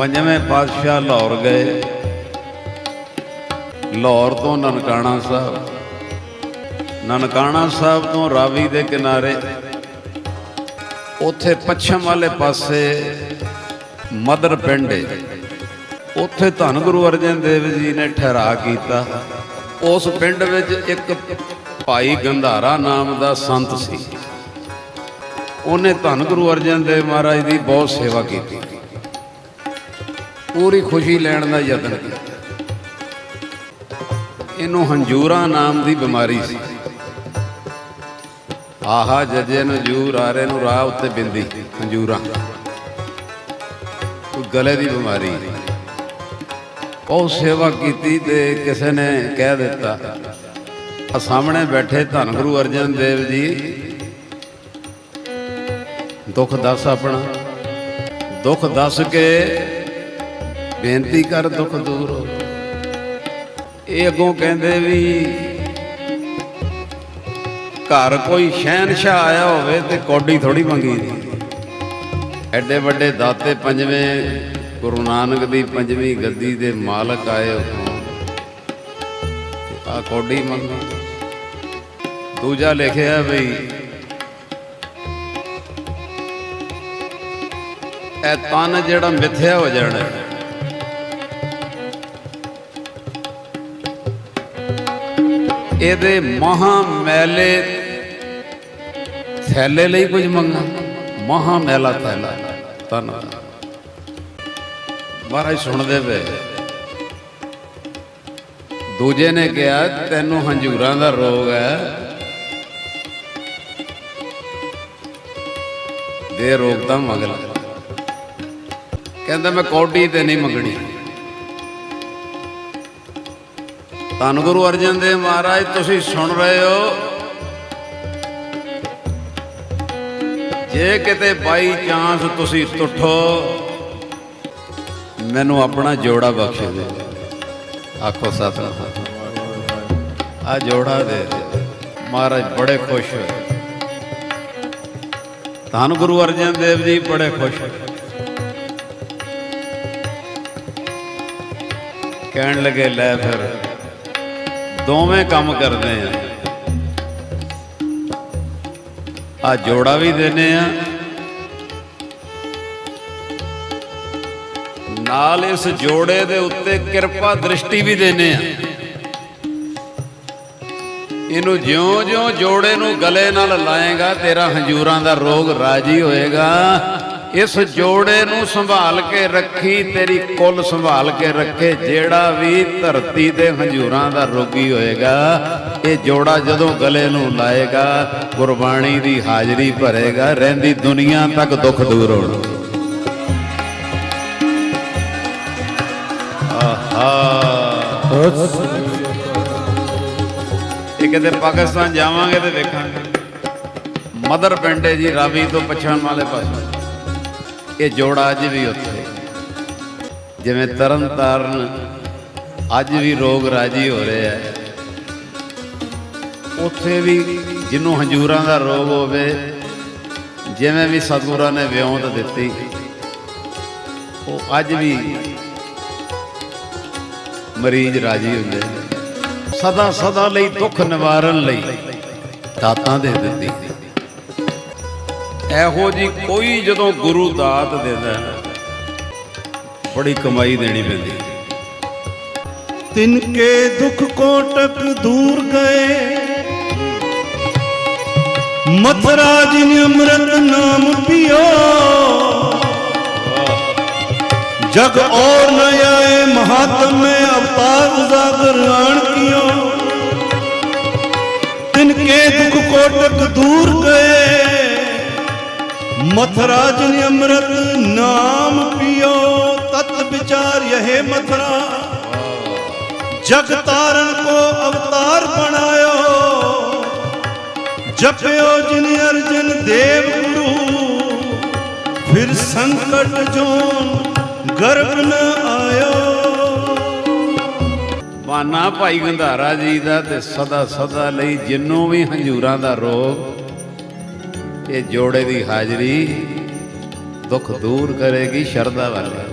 ਪੰਜਵੇਂ ਪਾਤਸ਼ਾਹ ਲਾਹੌਰ ਗਏ। ਲਾਹੌਰ ਤੋਂ ਨਨਕਾਣਾ ਸਾਹਿਬ। ਨਨਕਾਣਾ ਸਾਹਿਬ ਤੋਂ ਰਾਵੀ ਦੇ ਕਿਨਾਰੇ, ਉੱਥੇ ਪੱਛਮ ਵਾਲੇ ਪਾਸੇ ਮਦਰ ਪਿੰਡ ਹੈ ਉੱਥੇ ਧੰਨ ਗੁਰੂ ਅਰਜਨ ਦੇਵ ਜੀ ਨੇ ਠਹਿਰਾ ਕੀਤਾ। ਉਸ ਪਿੰਡ ਵਿੱਚ ਇੱਕ ਭਾਈ ਗੰਧਾਰਾ ਨਾਮ ਦਾ ਸੰਤ ਸੀ। ਉਹਨੇ ਧੰਨ ਗੁਰੂ ਅਰਜਨ ਦੇਵ ਮਹਾਰਾਜ ਦੀ ਬਹੁਤ ਸੇਵਾ ਕੀਤੀ। ਪੂਰੀ ਖੁਸ਼ੀ ਲੈਣ ਦਾ ਯਤਨ ਕੀਤਾ। ਇਹਨੂੰ ਹੰਜੂਰਾ ਨਾਮ ਦੀ ਬਿਮਾਰੀ ਸੀ। ਆਹਾ, ਜਜੇ ਨੂੰ ਜੂਰ, ਆਰੇ ਨੂੰ ਰਾਹ ਉੱਤੇ ਬਿੰਦੀ ਹੰਜੂਰਾ ਕੋਈ ਗਲੇ ਦੀ ਬਿਮਾਰੀ। ਬਹੁਤ ਸੇਵਾ ਕੀਤੀ ਤੇ ਕਿਸੇ ਨੇ ਕਹਿ ਦਿੱਤਾ, ਆ ਸਾਹਮਣੇ ਬੈਠੇ ਧੰਨ ਗੁਰੂ ਅਰਜਨ ਦੇਵ ਜੀ। ਦੁੱਖ ਦੱਸ ਆਪਣਾ, ਦੁੱਖ ਦੱਸ ਕੇ ਬੇਨਤੀ ਕਰ ਦੁੱਖ ਦੂਰ। ਹੋ ਇਹ ਅੱਗੋਂ ਕਹਿੰਦੇ ਵੀ, ਘਰ ਕੋਈ ਸ਼ਹਿਨशाह ਆਇਆ ਹੋਵੇ ਤੇ ਕੌਡੀ ਥੋੜੀ ਮੰਗੀ ਦੀ ਐਡੇ ਵੱਡੇ ਦਾਤੇ ਪੰਜਵੇਂ, ਗੁਰੂ ਨਾਨਕ ਦੀ ਪੰਜਵੀਂ ਗੱਦੀ ਦੇ ਮਾਲਕ ਆਏ ਹੋ ਆ ਕੌਡੀ ਮੰਗੀ। ਦੂਜਾ ਲਿਖਿਆ ਬਈ ਇਹ ਤਨ ਜਿਹੜਾ ਮਿੱਥਿਆ ਹੋ ਜਾਣਾ। ਇਹਦੇ ਮਹਾ ਮੈਲੇ ਥੈਲੇ ਲਈ ਕੁਝ ਮੰਗਾ। ਮਹਾ ਮੈਲਾ ਥੈਲਾ। ਧੰਨਵਾਦ। ਮਹਾਰਾਜ ਸੁਣਦੇ ਪਏ। ਦੂਜੇ ਨੇ ਕਿਹਾ, ਤੈਨੂੰ ਹੰਝੂਰਾਂ ਦਾ ਰੋਗ ਹੈ। ਦੇ ਰੋਗ ਤਾਂ ਮਗਲ। ਕਹਿੰਦਾ, ਮੈਂ ਕੌਡੀ ਤੇ ਨਹੀਂ ਮੰਗਣੀ। ਧੰਨ ਗੁਰੂ ਅਰਜਨ ਦੇਵ ਮਹਾਰਾਜ, ਤੁਸੀਂ ਸੁਣ ਰਹੇ ਹੋ। ਜੇ ਕਿਤੇ ਬਾਈ ਚਾਂਸ ਤੁਸੀਂ ਟੁੱਟੋ ਮੈਨੂੰ ਆਪਣਾ ਜੋੜਾ ਬਖਸ਼ ਦੇ। ਆਖੋ ਸਤਿਨਾਮ। ਆ ਜੋੜਾ ਦੇ। ਮਹਾਰਾਜ, ਬੜੇ ਖੁਸ਼ ਹੋਏ। ਧੰਨ ਗੁਰੂ ਅਰਜਨ ਦੇਵ ਜੀ, ਬੜੇ ਖੁਸ਼ ਹੋਏ। ਕਹਿਣ ਲੱਗੇ, ਲੈ ਫਿਰ। ਦੋਵੇਂ ਕੰਮ ਕਰਦੇ ਆ। ਆ ਜੋੜਾ ਵੀ ਦਿੰਨੇ ਆ। ਨਾਲ ਇਸ ਜੋੜੇ ਦੇ ਉੱਤੇ ਕਿਰਪਾ ਦ੍ਰਿਸ਼ਟੀ ਵੀ ਦਿੰਨੇ ਆ। ਇਹਨੂੰ ਜਿਉਂ-ਜਿਉਂ ਜੋੜੇ ਨੂੰ ਗਲੇ ਨਾਲ ਲਾਏਗਾ, ਤੇਰਾ ਹੰਜੂਰਾਂ ਦਾ ਰੋਗ ਰਾਜੀ ਹੋਏਗਾ। ਇਸ ਜੋੜੇ ਨੂੰ ਸੰਭਾਲ ਕੇ ਰੱਖੀ, ਤੇਰੀ ਕੁੱਲ ਸੰਭਾਲ ਕੇ ਰੱਖੇ, ਜਿਹੜਾ ਵੀ ਧਰਤੀ ਤੇ ਹੰਜੂਰਾਂ ਦਾ ਰੋਗੀ ਹੋਏਗਾ, ਇਹ ਜੋੜਾ ਜਦੋਂ ਗਲੇ ਨੂੰ ਲਾਏਗਾ, ਗੁਰਬਾਣੀ ਦੀ ਹਾਜ਼ਰੀ ਭਰੇਗਾ, ਰਹਿੰਦੀ ਦੁਨੀਆ ਤੱਕ ਦੁੱਖ ਦੂਰ ਹੋਣਾ। ਆਹਾ। ਇਹ ਕਿਤੇ ਪਾਕਿਸਤਾਨ ਜਾਵਾਂਗੇ ਤੇ ਵੇਖਾਂਗੇ ਮਦਰ ਪਿੰਡ ਹੈ ਜੀ, ਰਾਵੀ ਤੋਂ ਪਛਾਣ ਵਾਲੇ ਪਾਸੇ। ਇਹ ਜੋੜਾ ਅੱਜ ਵੀ ਉੱਥੇ। ਜਿਵੇਂ ਤਰਨ ਤਾਰਨ ਅੱਜ ਵੀ ਰੋਗ ਰਾਜੀ ਹੋ ਰਿਹਾ ਹੈ ਉੱਥੇ ਵੀ ਜਿਹਨੂੰ ਹੰਜੂਰਾਂ ਦਾ ਰੋਗ ਹੋਵੇ, ਜਿਵੇਂ ਵੀ ਸਤਿਗੁਰਾਂ ਨੇ ਵਿਉਂਤ ਦਿੱਤੀ, ਉਹ ਅੱਜ ਵੀ ਮਰੀਜ਼ ਰਾਜੀ ਹੁੰਦੇ ਸਦਾ ਸਦਾ ਲਈ, ਦੁੱਖ ਨਿਵਾਰਨ ਲਈ ਦਾਤਾਂ ਦੇ ਦਿੱਤੀ। ਇਹੋ ਜੀ ਕੋਈ ਜਦੋਂ ਗੁਰੂ ਦਾਤ ਦਿੰਦਾ ਬੜੀ ਕਮਾਈ ਦੇਣੀ ਪੈਂਦੀ ਤਿੰਨ ਕੇ ਦੁੱਖ ਕੋਟਕ ਦੂਰ ਗਏ। ਮਥਰਾ ਜੀ ਨੇ ਅੰਮ੍ਰਿਤ ਨਾਮ ਪੀਓ, ਜਗ ਔਰ ਨ ਆਏ ਮਹਾਤਮ ਮੈਂ ਅਵਤਾਰ ਉਜਾਗਰ ਕਿਓ ਤਿਨ ਕੇ ਦੁੱਖ ਕੋਟਕ ਦੂਰ ਗਏ। ਮਥਰਾ ਜਿਨ ਅੰਮ੍ਰਿਤ ਨਾਮ ਪੀਓ, ਤਤ ਵਿਚਾਰ ਇਹ ਮਥਰਾ। ਜਗ ਤਾਰਨ ਕੋ ਅਵਤਾਰ ਬਣਾਇਓ, ਜਪਿਓ ਜਿਨ ਅਰਜਨ ਦੇਵ ਗੁਰੂ। ਫਿਰ ਸੰਕਟ ਜੋਨ ਗਰਭ ਨ ਆਇਓ। ਬਾਨਾ ਭਾਈ ਗੰਧਾਰਾ ਜੀ ਦਾ ਤੇ ਸਦਾ ਸਦਾ ਲਈ ਜਿੰਨੋਂ ਵੀ ਹੰਝੂਰਾਂ ਦਾ ਰੋਗ ਇਹ ਜੋੜੇ ਦੀ ਹਾਜ਼ਰੀ ਦੁੱਖ ਦੂਰ ਕਰੇਗੀ ਸ਼ਰਧਾ ਵਾਲੇ।